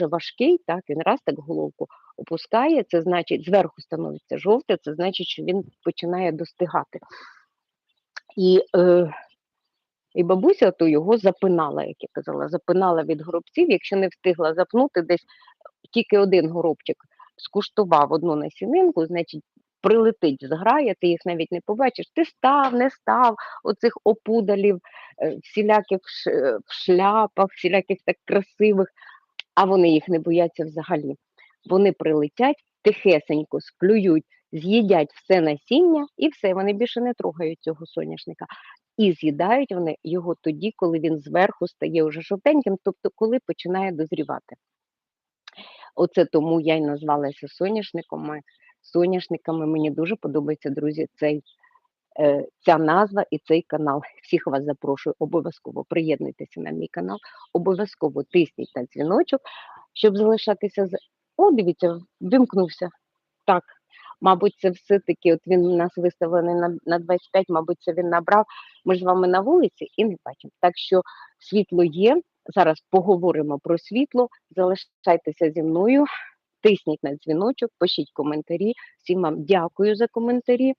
важкий, так, він раз так головку опускає, це значить, зверху становиться жовте, це значить, що він починає достигати. І, е, і бабуся то його запинала, як я казала, запинала від горобців, якщо не встигла запнути, десь тільки один горобчик скуштував одну насінинку, значить, прилетить зграя, ти їх навіть не побачиш. Ти став, не став оцих опудалів, е, всіляких е, в шляпах, всіляких так красивих, а вони їх не бояться взагалі. Вони прилетять, тихесенько сплюють, з'їдять все насіння і все, вони більше не трогають цього соняшника. І з'їдають вони його тоді, коли він зверху стає вже жовтеньким, тобто коли починає дозрівати. Оце тому я й назвалася соняшниками. Соняшниками мені дуже подобається, друзі, цей, ця назва і цей канал. Всіх вас запрошую, обов'язково приєднуйтеся на мій канал, обов'язково тисніть на дзвіночок, щоб залишатися з. О, дивіться, вимкнувся. Так, мабуть, це все-таки, от він у нас виставлений на, на 25, мабуть, це він набрав. Ми ж з вами на вулиці і не бачимо. Так що світло є. Зараз поговоримо про світло. Залишайтеся зі мною, тисніть на дзвіночок, пишіть коментарі. Всім вам дякую за коментарі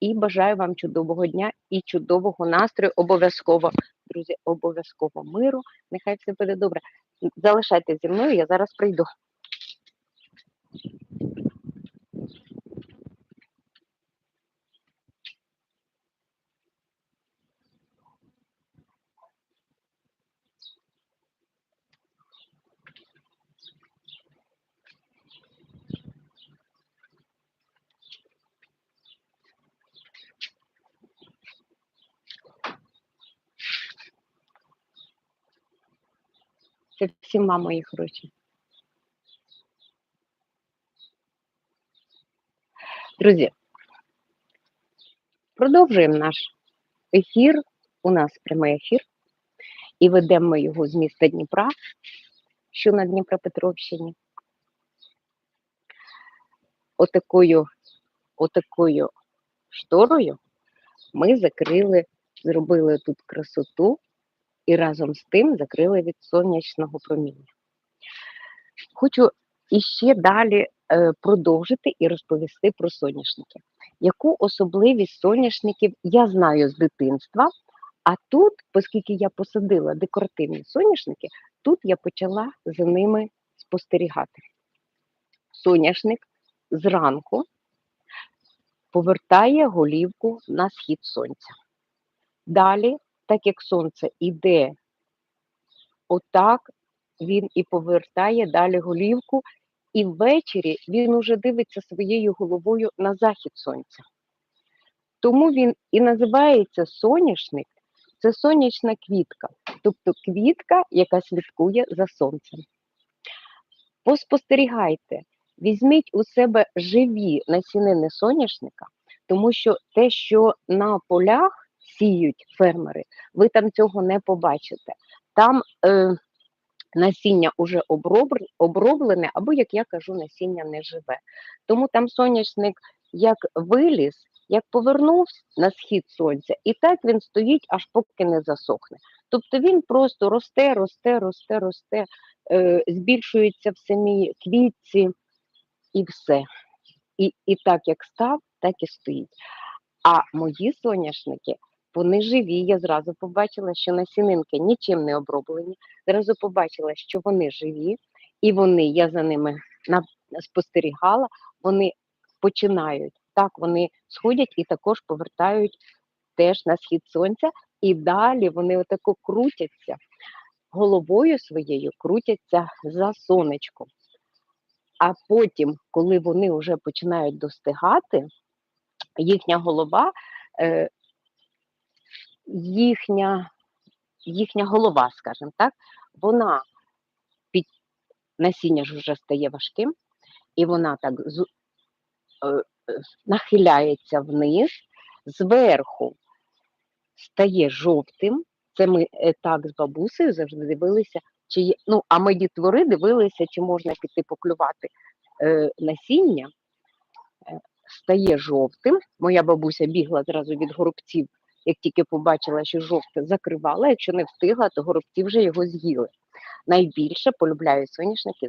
і бажаю вам чудового дня і чудового настрою. Обов'язково, друзі, обов'язково миру. Нехай все буде добре. Залишайтеся зі мною, я зараз прийду. Це всім вам мої хороші. Друзі, продовжуємо наш ефір. У нас прямий ефір, і ведемо ми його з міста Дніпра, що на Дніпропетровщині. Отакою, отакою шторою ми закрили, зробили тут красоту і разом з тим закрили від сонячного проміння. Хочу іще далі е, продовжити і розповісти про соняшники. Яку особливість соняшників я знаю з дитинства, а тут, оскільки я посадила декоративні соняшники, тут я почала за ними спостерігати. Соняшник зранку повертає голівку на схід сонця. Далі, так як сонце іде отак, він і повертає далі голівку, і ввечері він уже дивиться своєю головою на захід сонця. Тому він і називається соняшник, це сонячна квітка, тобто квітка, яка слідкує за сонцем. Поспостерігайте, візьміть у себе живі насінини соняшника, тому що те, що на полях сіють фермери, ви там цього не побачите. Там е, насіння вже оброблене, або, як я кажу, насіння не живе. Тому там соняшник як виліз, як повернув на схід сонця, і так він стоїть, аж поки не засохне. Тобто він просто росте, росте, росте, росте, е, збільшується в самій квітці і все. І, і так як став, так і стоїть. А мої соняшники, вони живі. Я зразу побачила, що насінинки нічим не оброблені. Зразу побачила, що вони живі, і вони, я за ними спостерігала, вони починають. Так, вони сходять і також повертають теж на схід сонця, і далі вони отако крутяться головою своєю, крутяться за сонечком. А потім, коли вони вже починають достигати, їхня голова, е, їхня, їхня голова, скажімо так, вона під насіння ж вже стає важким, і вона так з, е, нахиляється вниз, зверху стає жовтим. Це ми е, так з бабусею завжди дивилися, чи є, ну, а ми дітвори дивилися, чи можна піти поклювати е, насіння, е, стає жовтим. Моя бабуся бігла зразу від горобців як тільки побачила, що жовте закривала, якщо не встигла, то горобці вже його з'їли. Найбільше полюбляю соняшники